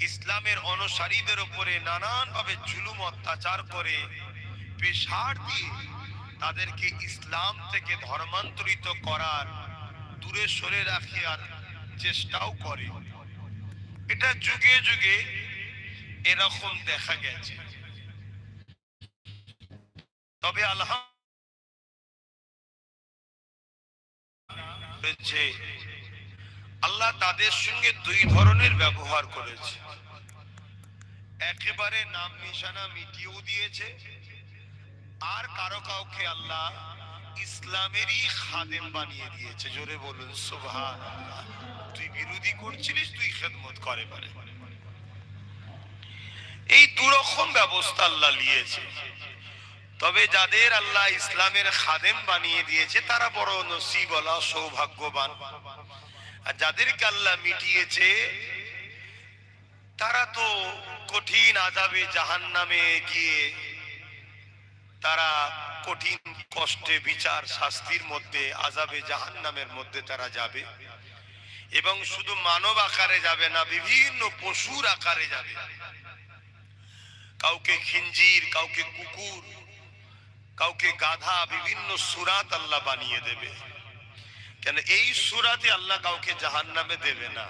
ইসলামের অনুসারীদের উপরে নানান ভাবে জুলুম, অত্যাচার করে পেশার দিয়ে তাদেরকে ইসলাম থেকে ধর্মান্তরিত করার দূরে সরে রাখে আর চেষ্টাও করে। এটা যুগে যুগে এরকম দেখা গেছে। তবে আল্লাহ আল্লাহ তাদের সঙ্গে দুই ধরনের ব্যবহার করেছে। একেবারে নাম নিশানা মিটিয়েও দিয়েছে, আর কারও কাউকে আল্লাহ ইসলামেরই খাদেম বানিয়ে দিয়েছে। জোরে বলুন সুবহান তুই বিরোধী করছিলিস, তুই খেদমত করে পারে। এই দুরকম ব্যবস্থা আল্লাহ নিয়েছে। তবে যাদের আল্লাহ ইসলামের খাদেম বানিয়ে দিয়েছে, তারা বড় নসিবলা সৌভাগ্যবান। আর যাদেরকে আল্লাহ মিটিয়েছে, তারা তো কঠিন আজাবে জাহান নামে গিয়ে তারা কঠিন কষ্টে, বিচার, শাস্তির মধ্যে আজাবে জাহান নামের মধ্যে তারা যাবে। এবং শুধু মানব আকারে যাবে না, বিভিন্ন পশুর আকারে যাবে। কাউকে খিঞ্জির, কাউকে কুকুর, কাউকে গাধা, বিভিন্ন সুরাত আল্লাহ বানিয়ে দেবে। কেন এই সুরাতে আল্লাহ কাউকে জাহান নামে দেবে না?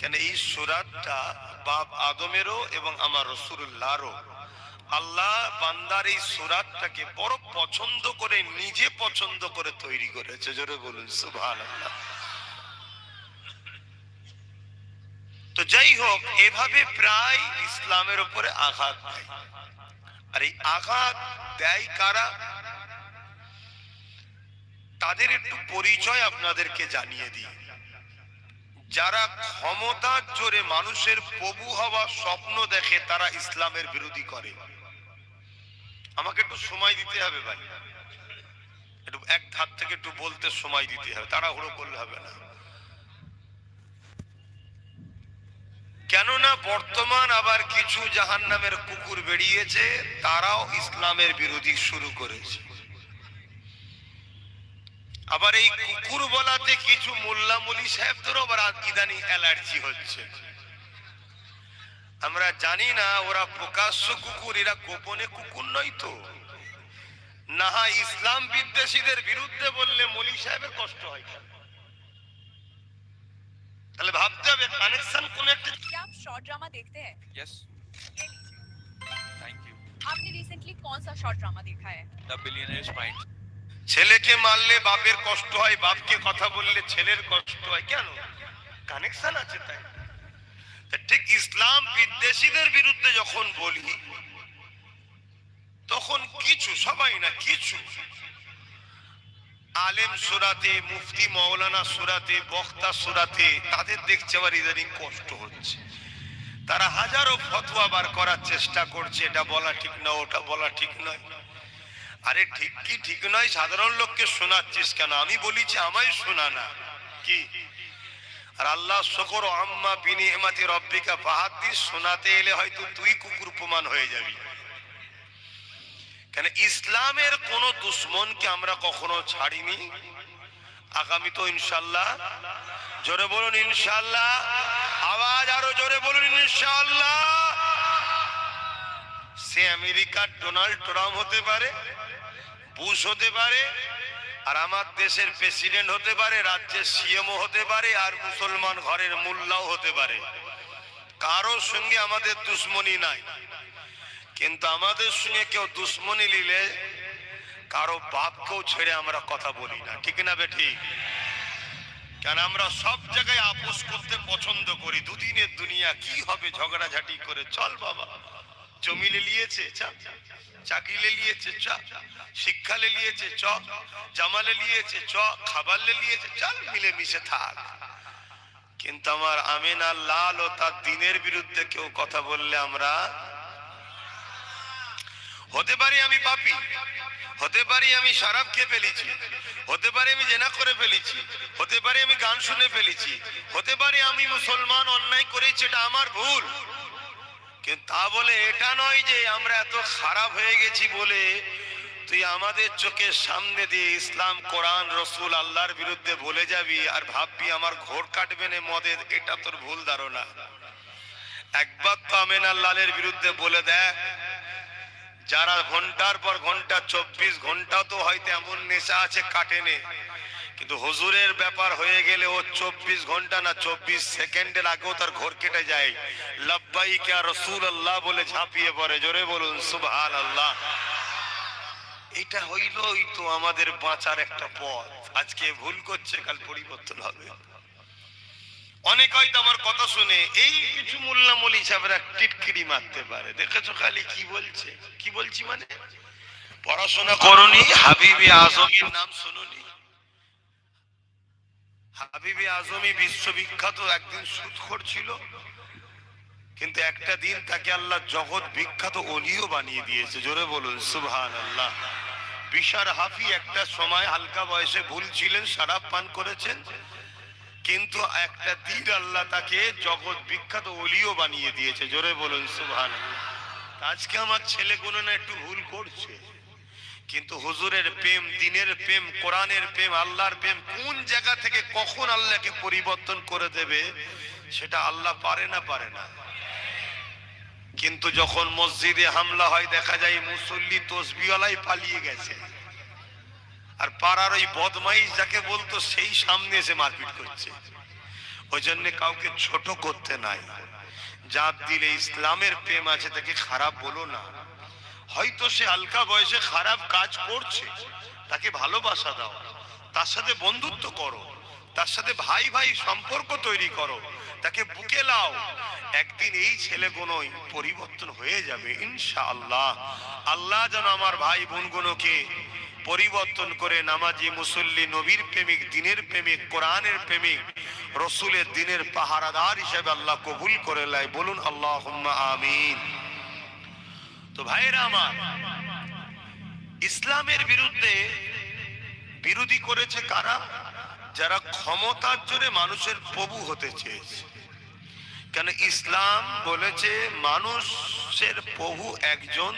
কেন এই সুরাতটা বাপ আদমেরও এবং আমার রসুল্লাহরও আল্লাহ বান্দার এই সুরাতটাকে বড় পছন্দ করে, নিজে পছন্দ করে তৈরি করেছে। জোরে বলুন সুভান তো যাই হোক, এভাবে প্রায় ইসলামের উপরে আঘাত দেয়। আর এই আঘাত দেয় কারা? তাদের একটু পরিচয় আপনাদেরকে জানিয়ে দিই। যারা ক্ষমতার জোরে মানুষের প্রভু হওয়া স্বপ্ন দেখে, তারা ইসলামের বিরোধী করে। আমাকে একটু সময় দিতে হবে ভাই। একটু এক ধার থেকে একটু বলতে সময় দিতে হবে। তারা তাড়াহুড়ো করলে হবে না। কেননা বর্তমান আবার কিছু জাহান নামের কুকুর বেরিয়েছে, তারাও ইসলামের বিরোধী শুরু করেছে। আবার এই কুকুর বলাতে কিছু মোল্লা মুলি সাহেবদেরও আবার ইদানি অ্যালার্জি হচ্ছে আমরা জানি না ওরা প্রকাশ্য কুকুর এরা গোপনে কুকুর নয় তো না হয় ইসলাম বিদ্বেষীদের বিরুদ্ধে বললে মলি সাহেবের কষ্ট হয় কেন? তাহলে ভাবতে হবে কানেকশন কোন একটা क्या आप शॉर्ट ड्रामा देखते हैं यस ये लीजिए थैंक यू आपने रिसेंटली कौन सा शॉर्ट ड्रामा देखा है द बिलियनियर्स माइंड ছেলেকে মারলে বাপের কষ্ট হয়, বাপকে কথা বললে ছেলের কষ্ট হয়। কেন? কানেকশন আছে তাই। ঠিক ইসলাম বিদ্বেষীদের বিরুদ্ধে যখন বলি, তখন কিছু, সবাই না, কিছু। আলেম সুরাতে, মুফতি মৌলানা সুরাতে, বক্তা সুরাতে, তাদের দেখছে আবার ইদানিং কষ্ট হচ্ছে। তারা হাজারো ফতোয়া বার করার চেষ্টা করছে, এটা বলা ঠিক না, ওটা বলা ঠিক নয়। আরে ঠিক কি ঠিক নয়, সাধারণ লোককে শোনাচ্ছিস কেন? আমি বলিছি আমায় শোনা না। কি? আর আল্লাহ শকর আম্মা বিনি এমাতি রব্বিকা বাহাদিস শোনাতে এলে হয়তো তুই কুকুর প্রমাণ হয়ে যাবি। কেন ইসলামের কোন দুশ্মনকে আমরা কখনো ছাড়িনি? আগামী তো ইনশাল্লাহ জোরে বলুন ইনশাল্লাহ আওয়াজ আরও জোরে বলুন ইনশাল্লাহ সে আমেরিকার ডোনাল্ড ট্রাম্প হতে পারে। বুশ হতে পারে, আর আমার দেশের প্রেসিডেন্ট হতে পারে, রাজ্যের সিএমও হতে পারে, আর মুসলমান ঘরের মোল্লাও হতে পারে। কারোর সঙ্গে আমাদের দুশ্মনী নাই। কিন্তু আমাদের সঙ্গে কেউ দুশ্মনী নিলে কারও বাপকেও ছেড়ে আমরা কথা বলি না। ঠিক না বেঠি কেন আমরা সব জায়গায় আপোষ করতে পছন্দ করি। দুদিনের দুনিয়া কি হবে ঝগড়াঝাটি করে? চল বাবা। জমি লিয়েছে চা। চাকরি লিয়েছে, চ। শিক্ষা লিয়েছে, চ। জামালে লিয়েছে, চ। খাবার লিয়েছে, চল মিলে মিশে থাক। কিন্তু আমার আমিনা লাল ও তার দিনের বিরুদ্ধে কেউ কথা বললে আমরা হতে পারি আমি পাপি, হতে পারি আমি শরাব খেয়ে ফেলেছি, হতে পারে আমি জেনা করে ফেলেছি, হতে পারে আমি গান শুনে ফেলেছি, হতে পারে আমি মুসলমান অন্যায় করেছি, এটা আমার ভুল। তা বলে, এটা নয় যে আমরা এত খারাপ হয়ে গেছি বলে। তুই আমাদের চোখের সামনে দিয়ে ইসলাম, কোরআন, রসুল, আল্লাহর বিরুদ্ধে বলে যাবি আর ভাববি আমার ঘোর কাটবে না মদের, এটা তোর ভুল ধারণা। একবার তো আমেনার লালের বিরুদ্ধে বলে দেখ যারা ঘণ্টার পর ঘণ্টা, চব্বিশ ঘণ্টা তো হয়তো এমন নেশা আছে কাটেনে কিন্তু হুজুরের ব্যাপার হয়ে গেলে ও চব্বিশ ঘণ্টা না চব্বিশ সেকেন্ডের আগেও তার ঘর কেটে যায়। লব্বাই কে রসুল আল্লাহ বলে ঝাঁপিয়ে পড়ে। জোরে বলুন সুবহান আল্লাহ এটা হইলই তো আমাদের বাঁচার একটা পথ। আজকে ভুল করছে কাল পরিবর্তন হবে। অনেক হয়তো আমার কথা শুনে এই কিছু মোল্লা মলি সাহেবরা টিটকিরি মারতে পারে। দেখেছ খালি কি বলছে? কি বলছি মানে? পড়াশোনা করনি হাবিবি আজমের নাম শুনুনি। হাবিবি আজমি বিশ্ববিখ্যাত, একদিন সুদখোর ছিল। কিন্তু একটা দিন তাকে আল্লাহ জগৎ বিখ্যাত অলিও বানিয়ে দিয়েছে। জোরে বলুন সুবহান আল্লাহ বিশার হাফি একটা সময় হালকা বয়সে ভুল ছিলেন, সারাপ পান করেছেন। কিন্তু একটা দিন আল্লাহ তাকে জগৎ বিখ্যাত অলিও বানিয়ে দিয়েছে। জোরে বলুন সুবহান আজকে আমার ছেলেগুলো না একটু ভুল করছে। কিন্তু হুজুরের প্রেম, দিনের প্রেম, কোরআনের প্রেম, আল্লাহর প্রেম, কোন জায়গা থেকে কখন আল্লাহকে পরিবর্তন করে দেবে, সেটা আল্লাহ পারে না পারে না। কিন্তু যখন মসজিদে হামলা হয়, দেখা যায় মুসল্লি তসবিওয়ালাই পালিয়ে গেছে। আর পাড়ার ওই বদমাইশ যাকে বলতো, সেই সামনে এসে মারপিট করছে। ওই জন্য কাউকে ছোট করতে নাই। যার দিলে ইসলামের প্রেম আছে, তাকে খারাপ বলো না। হয়তো সে হালকা বয়সে খারাপ কাজ করছে। তাকে ভালোবাসা দাও। তার সাথে বন্ধুত্ব করো। তার সাথে ভাই ভাই সম্পর্ক তৈরি করো। তাকে বুকে লাও। একদিন এই ছেলেগুলোই পরিবর্তন হয়ে যাবে, ইনশাআল্লাহ। আল্লাহ যেন আমার ভাই বোনগুলোকে পরিবর্তন করে নামাজি, মুসল্লি, নবীর প্রেমিক, দিনের প্রেমিক, কোরআনের প্রেমিক, রসুলের দিনের পাহারাদার হিসেবে আল্লাহ কবুল করে লাই বলুন আল্লাহ আমিন। তো ভাইরা আমার, ইসলামের বিরুদ্ধে বিরোধী করেছে কারা? যারা ক্ষমতার জোরে মানুষের প্রভু হতে চেয়েছে। কেন ইসলাম বলেছে মানুষের প্রভু একজন?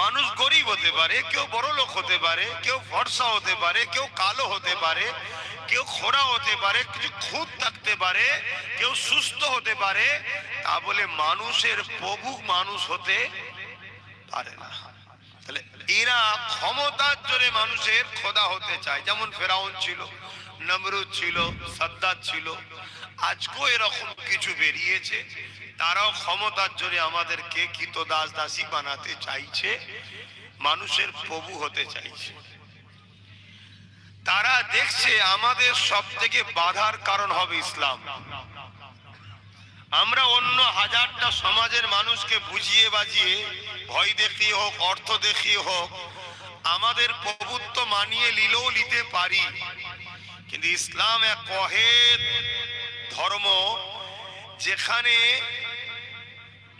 মানুষ গরিব হতে পারে, কেউ বড় লোক হতে পারে, কেউ ফর্সা হতে পারে, কেউ কালো হতে পারে, কেউ খোড়া হতে পারে, কিছু খুঁত থাকতে পারে, কেউ সুস্থ হতে পারে তা বলে মানুষের প্রভু মানুষ হতে পারে না। তাহলে এরা ক্ষমতার জোরে মানুষের খোদা হতে চায়। যেমন ফেরাউন ছিল, নমরুদ ছিল, সাদ্দাত ছিল। আজকেও এরকম কিছু বেরিয়েছে। তারাও ক্ষমতার জোরে আমাদেরকে কিত দাস দাসী বানাতে চাইছে, মানুষের প্রভু হতে চাইছে। তারা দেখছে আমাদের সব থেকে বাধার কারণ হবে ইসলাম। আমরা অন্য হাজারটা সমাজের মানুষকে বুঝিয়ে বাজিয়ে ভয় দেখিয়ে হোক, অর্থ দেখিয়ে হোক, আমাদের প্রভুত্ব মানিয়ে নিলেও নিতে পারি। কিন্তু ইসলাম এক অহেদ ধর্ম যেখানে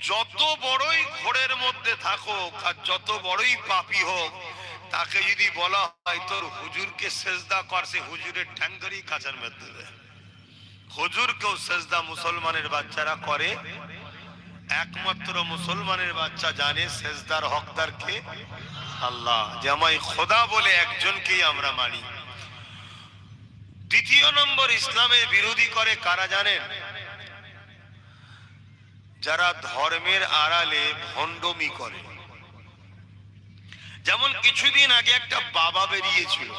যত বড়ই ঘোরের মধ্যে থাকুক আর যত বড়ই পাপি হোক, তাকে যদি বলা হয় তোর হুজুরকে সেজদা কর, সে হুজুরের ঠ্যাং ধরেই কাঁচার মধ্যে দেয়। হুজুরকেও সেজদা মুসলমানের বাচ্চারা করে। একমাত্র মুসলমানের বাচ্চা জানে সেজদার হকদার কে? আল্লাহ। আমায় খোদা বলে একজনকেই আমরা মানি। দ্বিতীয় নম্বর ইসলামের বিরোধী করে কারা জানেন? যারা ধর্মের আড়ালে ভণ্ডমি করে। যেমন কিছুদিন আগে একটা বাবা বেরিয়েছিল।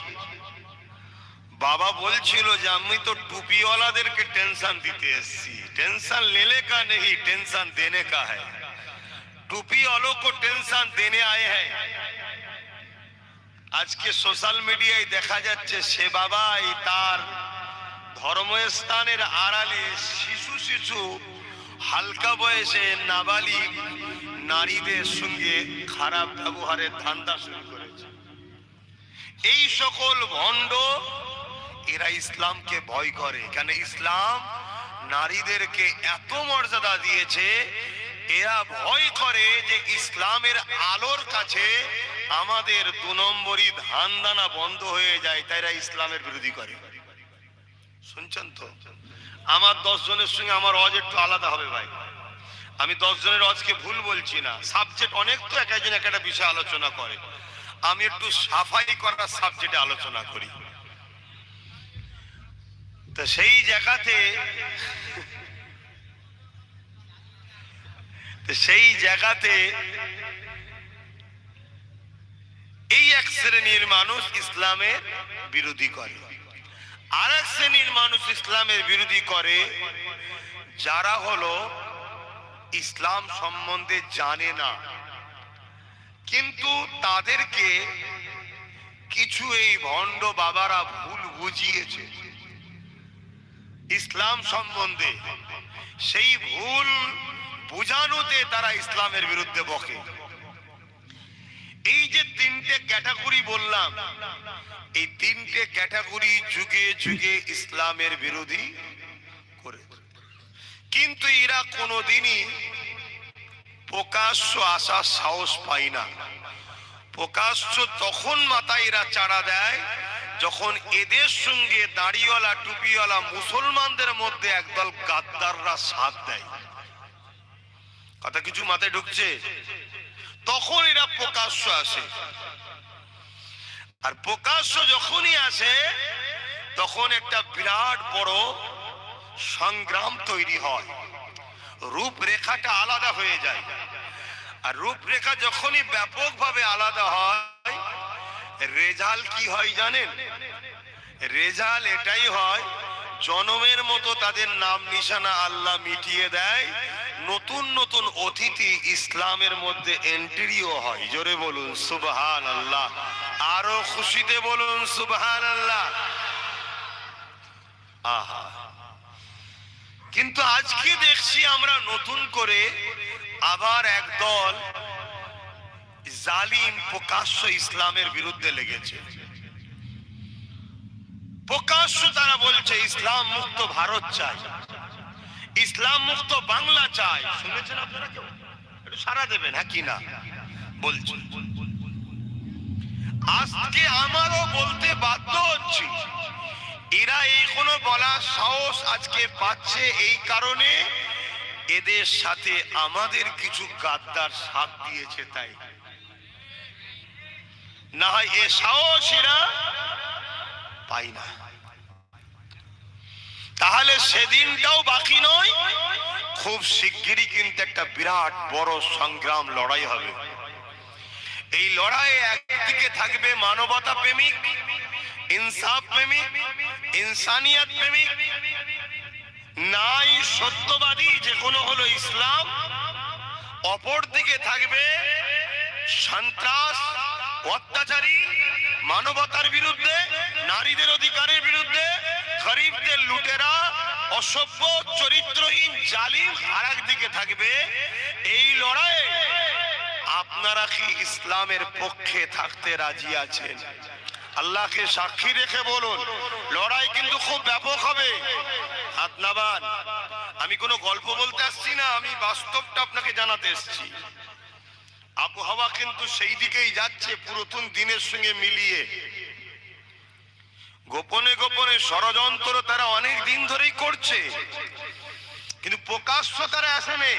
বাবা বলছিল যে আমি তো টুপিওয়ালাদেরকে টেনশন দিতে এসছি। টেনশন লেলে কা নেই? টেনশন দেনে কা হ্যাঁ? টুপিওয়ালো কো টেনশন দেনে আয়ে হ্যাঁ। আজকে সোশ্যাল মিডিয়ায় দেখা যাচ্ছে সে বাবাই তার ধর্মস্থানের আড়ালে শিশু শিশু হালকা বয়সে নাবালিক নারীদের সঙ্গে খারাপ ব্যবহারের ধান্দা শুরু করেছে। এই সকল ভণ্ড এরা ইসলামকে ভয় করে। কেন ইসলাম নারীদেরকে এত মর্যাদা দিয়েছে, এরা ভয় করে যে ইসলামের আলোর কাছে আমাদের দু নম্বরই ধান দানা বন্ধ হয়ে যায়, তাই এরা ইসলামের বিরোধী করে। শুনছেন তো? আমার দশ জনের সঙ্গে আমার অজ একটু আলাদা হবে ভাই। আমি দশ জনের অজকে ভুল বলছি না। সাবজেক্ট অনেক তো এক একজন এক একটা বিষয় আলোচনা করে। আমি একটু সাফাই করার সাবজেক্টে আলোচনা করি। তো সেই জায়গাতে সেই জায়গাতে এই এক শ্রেণির মানুষ ইসলামের বিরোধী করে। আর এক শ্রেণির মানুষ ইসলামের বিরোধী করে যারা হলো ইসলাম সম্বন্ধে জানে না। কিন্তু তাদেরকে কিছু এই ভণ্ড বাবারা ভুল বুঝিয়েছে। ইসলাম সম্বন্ধে। সেই ভুল বুঝানোতে তারা ইসলামের বিরুদ্ধে বকে। এই যে তিনটে ক্যাটাগরি বললাম, এই তিনটে ক্যাটাগরি যুগে যুগে ইসলামের বিরোধী করে কিন্তু এরা কোনোদিনই প্রকাশ্য আসার সাহস পায় না। প্রকাশ্য তখন মাথায় এরা চাড়া দেয় যখন এদের সঙ্গে দাড়িওয়ালা, টুপিওয়ালা মুসলমানদের মধ্যে একদল গাদ্দাররা সাথ দেয়। কথা কিছু মাথায় ঢুকছে? তখন এরা প্রকাশ্য আসে। আর প্রকাশ্য যখনই আসে, তখন একটা বিরাট বড় সংগ্রাম তৈরি হয়। রূপরেখাটা আলাদা হয়ে যায়। আর রূপরেখা যখনই ব্যাপকভাবে আলাদা হয় রেজাল্ট কি হয় জানেন? রেজাল্ট এটাই হয়, জনমের মতো তাদের নাম নিশানা আল্লাহ মিটিয়ে দেয়, নতুন নতুন অতিথি ইসলামের মধ্যে এন্ট্রিও হয়। জোরে বলুন সুবহান আল্লাহ আরও খুশিতে বলুন সুবহান আল্লাহ আহা। কিন্তু আজকে দেখছি আমরা নতুন করে আবার একদল জালিম প্রকাশ্য ইসলামের বিরুদ্ধে লেগেছে। প্রকাশ্য তারা বলছে, ইসলাম মুক্ত ভারত চাই। ইসলাম মুক্ত বাংলা চাই। শুনেছেন আপনারা কেউ? একটু সারা দেবেন হ্যাঁ কি না? বলছি। আজকে আমারও বলতে বাধ্য হচ্ছি, এরা এই কোনো বলার সাহস আজকে পাচ্ছে এই কারণে এদের সাথে আমাদের কিছু গাদ্দার সাথ দিয়েছে তাই। না হয় এ সাহস এরা পাই না। তাহলে সেদিনটাও বাকি নয়, খুব শিগগিরই কিন্তু একটা বিরাট বড় সংগ্রাম লড়াই হবে। এই লড়াইয়ে একদিকে থাকবে মানবতা প্রেমিক, ইনসাফ প্রেমিক, ইনসানিয়াত প্রেমিক, নাই সত্যবাদী যে কোনো হলো ইসলাম অপর দিকে থাকবে সন্ত্রাস অত্যাচারী মানবতার বিরুদ্ধে, নারীদের অধিকারের বিরুদ্ধে, গরিবদের লুটেরা, অসভ্য, চরিত্রহীন, জালিম আর দিকে থাকবে। এই লড়াই আপনারা কি ইসলামের পক্ষে থাকতে রাজি আছেন? আল্লাহকে সাক্ষী রেখে বলুন, লড়াই কিন্তু খুব ব্যাপক হবে। হাত নাবান। আমি কোনো গল্প বলতে আসছি না, আমি বাস্তবটা আপনাকে জানাতে এসেছি। আবহাওয়া কিন্তু সেই দিকেই যাচ্ছে পুরাতন দিনের সঙ্গে মিলিয়ে। গোপনে গোপনে ষড়যন্ত্র তারা অনেক দিন ধরেই করছে। কিন্তু প্রকাশ্য তারা আসেনি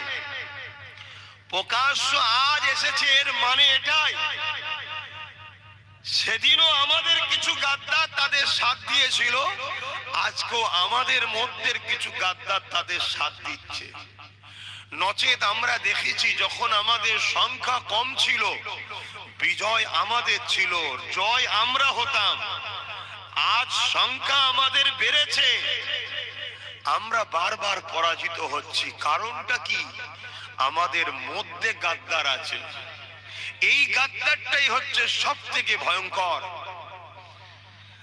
প্রকাশ্য আজ এসেছে এর মানে এটাই। সেদিনও আমাদের কিছু গাদ্দার তাদের সাথ দিয়েছিল, আজকেও আমাদের মধ্যে কিছু গাদ্দার তাদের সাথ দিচ্ছে। নচেত আমরা দেখেছি যখন আমাদের সংখ্যা কম ছিল, বিজয় আমাদের ছিল, জয় আমরা হতাম। আজ সংখ্যা আমাদের বেড়েছে। আমরা বারবার পরাজিত হচ্ছি। কারণটা কি? আমাদের মধ্যে গাদ্দার আছে। এই গাদ্দারটাই হচ্ছে সব থেকে ভয়ঙ্কর।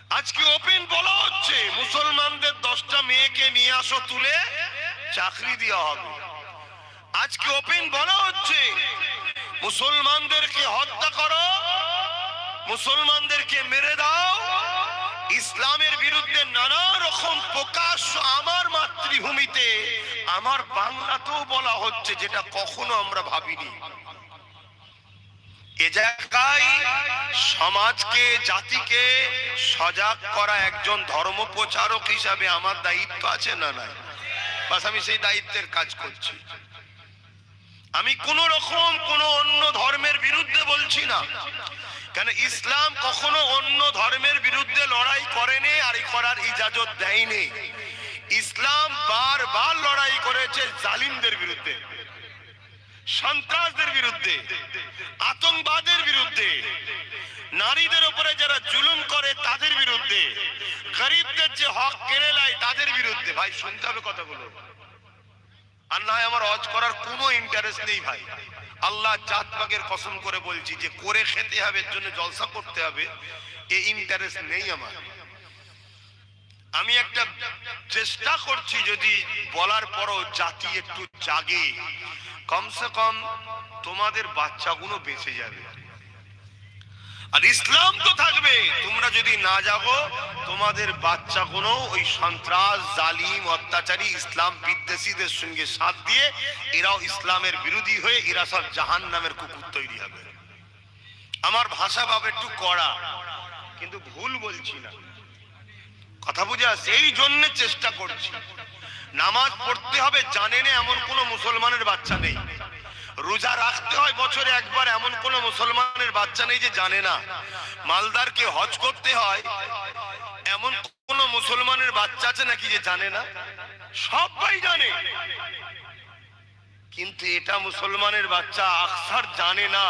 আজকে ওপেন বলা হচ্ছে, মুসলমানদের দশটা মেয়েকে নিয়ে আসো, তুলে চাকরি দেওয়া হবে। আজকে ওপেন বলা হচ্ছে। মুসলমানদেরকে হত্যা করো, মুসলমানদেরকে মেরে দাও। ইসলামের বিরুদ্ধে নানা রকম প্রকাশ আমার মাতৃভূমিতে, আমার বাংলাতেও বলা হচ্ছে, যেটা কখনো আমরা ভাবিনি। এ জায়গায় সমাজকে, জাতিকে সজাগ করা একজন ধর্ম প্রচারক হিসাবে আমার দায়িত্ব আছে না নাই? বাস আমি সেই দায়িত্বের কাজ করছি। আমি কোন রকম কোন অন্য ধর্মের বিরুদ্ধে বলছি না। কেন ইসলাম কখনো অন্য ধর্মের বিরুদ্ধে লড়াই করেনি আর করার ইজাজত দেয়নি। ইসলাম বারবার লড়াই করেছে জালিমদের বিরুদ্ধে, সন্ত্রাসদের বিরুদ্ধে, আতঙ্কবাদের বিরুদ্ধে, নারীদের উপরে যারা জুলুম করে তাদের বিরুদ্ধে, গরিবদের যে হক কেড়ে নেয় তাদের বিরুদ্ধে। ভাই, শুনতে হবে কথাগুলো। আর না আমার অজ করার কোনো ইন্টারেস্ট নেই ভাই। আল্লাহ জাত পাকের কসম করে বলছি যে করে খেতে হবে জন্য জলসা করতে হবে, এ ইন্টারেস্ট নেই আমার। আমি একটা চেষ্টা করছি যদি বলার পরও জাতি একটু জাগে। কমসে কম তোমাদের বাচ্চাগুলো বেঁচে যাবে। আর ইসলাম তো থাকবে। তোমরা যদি না যাব, তোমাদের বাচ্চা কোনো ওই সন্ত্রাস, জালিম, অত্যাচারী, ইসলাম বিদ্বেষীদের সঙ্গে সাথ দিয়ে এরাও ইসলামের বিরোধী হয়ে এরা সব জাহান নামের কুকুর তৈরি হবে। আমার ভাষা ভাব একটু কড়া, কিন্তু ভুল বলছি না। কথা বুঝে আসছে এই জন্য চেষ্টা করছি। নামাজ পড়তে হবে জানে না এমন কোন মুসলমানের বাচ্চা নেই। রোজা রাখতে হয় বছরে একবার, এমন কোন মুসলমানের বাচ্চা নেই যে জানে না। মালদারকে হজ করতে হয়, এমন কোন মুসলমানের বাচ্চা আছে নাকি যে জানে না? সবাই জানে। কিন্তু এটা মুসলমানের বাচ্চা আকসার জানে না।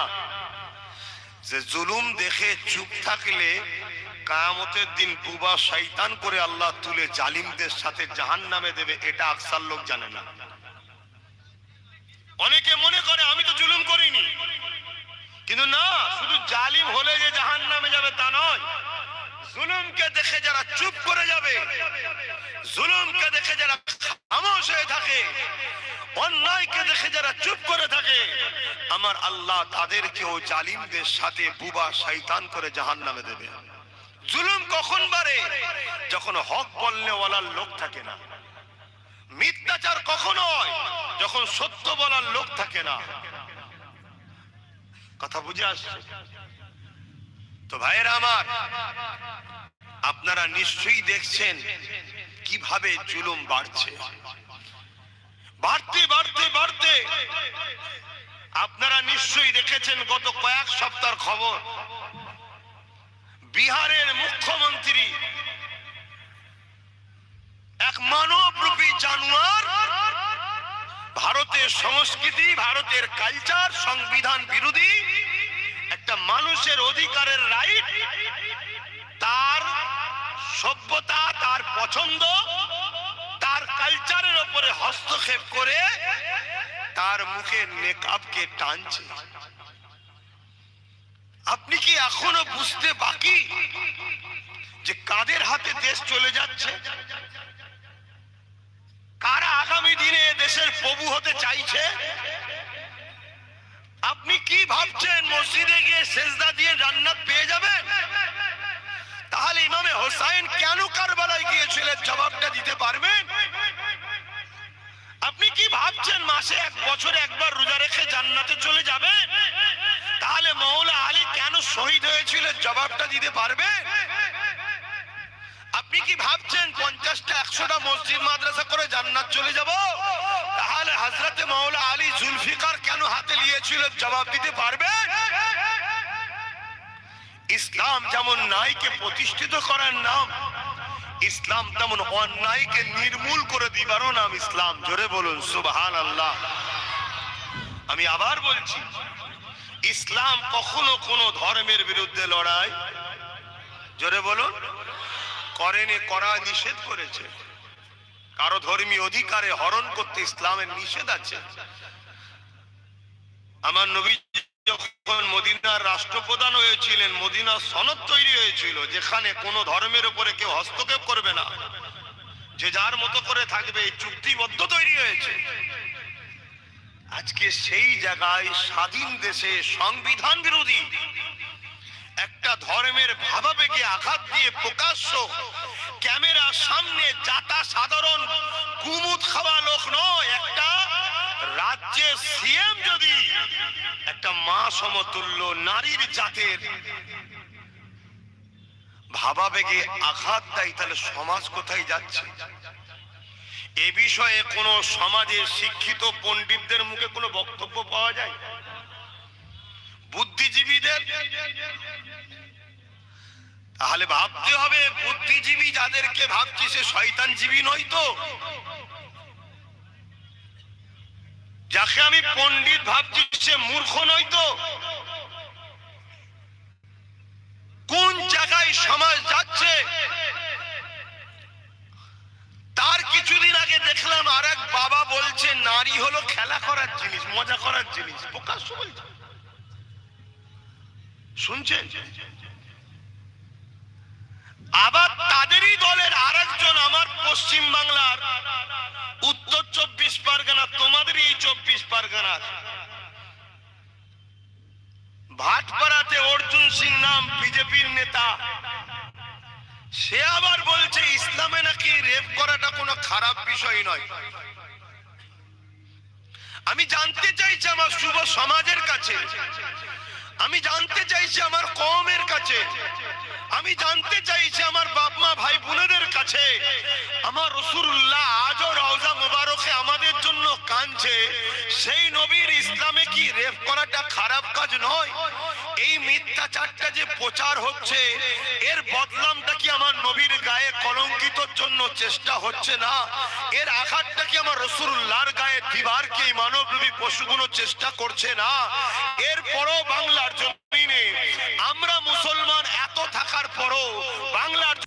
যে জুলুম দেখে চুপ থাকলে কায়ামতের দিন বুবা শৈতান করে আল্লাহ তুলে জালিমদের সাথে জাহান নামে দেবে, এটা আকসার লোক জানে না। অনেকে মনে করে, আমি তো জুলুম করিনি। কিন্তু না, শুধু জালিম হলে যে জাহান নামে যাবে তা নয়। জুলুমকে দেখে যারা চুপ করে যাবে, জুলুমকে দেখে যারা খামোশ হয়ে থাকে, অন্যায়কে দেখে যারা চুপ করে থাকে, আমার আল্লাহ তাদেরকেও জালিমদের সাথে বুবা শৈতান করে জাহান নামে দেবে। জুলুম কখন বাড়ে? যখন হক বলনেওয়ালার লোক থাকে না। মিথ্যাচার কখন হয়? যখন সত্য বলার লোক থাকে না, কথা বুঝে আসছে। তো ভাইয়েরা আমার, আপনারা নিশ্চয়ই দেখছেন কীভাবে জুলুম বাড়ছে। বাড়তে বাড়তে বাড়তে আপনারা নিশ্চয়ই দেখেছেন গত কয়েক সপ্তাহ খবর। বিহারের মুখ্যমন্ত্রী এক মানবরূপী জানোয়ার ভারতের সংস্কৃতি, ভারতের কালচার সংবিধান বিরোধী একটা মানুষের অধিকারের রাইট তার সভ্যতা, তার পছন্দ, তার কালচারের ওপরে হস্তক্ষেপ করে তার মুখে নেকাবকে টানছে। আপনি কি এখনও বুঝতে বাকি যে কাদের হাতে দেশ চলে যাচ্ছে? আগামী দিনে দেশের প্রভু হতে চাইছে? আপনি কি ভাবছেন? মসজিদে গিয়ে সেজদা দিয়ে জান্নাত পেয়ে যাবেন? তাহলে ইমামে হোসাইন কেন কারবালায় গিয়েছিলেন? জবাবটা দিতে পারবেন? আপনি কি ভাবছেন? মাসে এক বছরে একবার রোজা রেখে জান্নাতে চলে যাবেন? তাহলে মৌলা আলী কেন শহীদ হয়েছিলেন? জবাবটা দিতে পারবেন? কি ভাবছেন? পঞ্চাশটা একশোটা মসজিদ মাদ্রাসা করে জান্নাত চলে যাব? তাহলে হাজরাতে মৌলা আলী জুলফিকার কেন হাতে নিয়েছিল জবাব দিতে পারবেন? ইসলাম যেমন নাইকে প্রতিষ্ঠিত করার নাম, ইসলাম তেমন অন্যায়কে নির্মূল করে দিবারও নাম ইসলাম। জোরে বলুন সুবহান আল্লাহ আমি আবার বলছি, ইসলাম কখনো কোনো ধর্মের বিরুদ্ধে লড়াই? জোরে বলুন। করেনি করা নিষেধ করেছে। কারও ধর্মীয় অধিকারে হরণ করতে ইসলামের নিষেধ আছে। আমার নবী যখন মদিনার রাষ্ট্রপ্রধান হয়েছিলেন মদিনার সনদ তৈরি হয়েছিল, যেখানে কোনো ধর্মের উপরে কেউ হস্তক্ষেপ করবে না। যে যার মতো করে থাকবে, এই চুক্তিবদ্ধ তৈরি হয়েছে। আজকে সেই জায়গায় স্বাধীন দেশে সংবিধান বিরোধী একটা ধর্মের ভাবাবেগে আঘাত দিয়ে প্রকাশ্য ক্যামেরার সামনে যাতা সাধারণ কুমুদ খাওয়া লোক নয়, একটা রাজ্যের সিএম যদি একটা মা সমতুল্য নারীর জাতের ভাবাবেগে আঘাত দেয়, তাহলে সমাজ কোথায় যাচ্ছে? এ বিষয়ে কোন সমাজের শিক্ষিত পণ্ডিতদের মুখে কোনো বক্তব্য পাওয়া যায়? বুদ্ধিজীবীদের তাহলে ভাবতে হবে, বুদ্ধিজীবী যাদেরকে ভাবছি সে শয়তানজীবী নয় তো। যাকে আমি পণ্ডিত ভাবছি সে মূর্খ নয় তো। কোন জায়গায় সমাজ যাচ্ছে? তার কিছুদিন আগে দেখলাম আর এক বাবা বলছে, নারী হলো খেলা করার জিনিস, মজা করার জিনিস। প্রকাশ্য বলছে। শুনছেন? আবার তাদেরই দলের আরেকজন আমার পশ্চিম বাংলার। উত্তর চব্বিশ পরগনা, তোমাদেরই এই চব্বিশ পরগনার ভাটপাড়াতে অর্জুন সিং নাম বিজেপির নেতা। সে আবার বলছে, ইসলামে নাকি রেপ করাটা কোনো খারাপ বিষয় নয়। আমি জানতে চাইছি আমার শুভ সমাজের কাছে। আমি জানতে চাইছি আমার কমের কাছে। আমি জানতে চাইছি আমার বাপ মা ভাই বোনদের কাছে, আমার রসুল্লাহ আজও রওজা মুবারকে আমাদের জন্য কাঁদছে, সেই নবীর ইসলামে কি রেপ করাটা খারাপ কাজ নয়। এই মিথ্যাচারটা যে প্রচার হচ্ছে, এর বদনামটা কি আমার নবীর গায়ে কলঙ্কিত জন্য চেষ্টা হচ্ছে না? এর আঘাতটা কি আমার রসুল্লার গায়ে দিবারকে এই মানবরূপী পশুগুলো চেষ্টা করছে না? এর পরও বাংলার জমিনে আমরা মুসলমান এত থাকার পরও বাংলার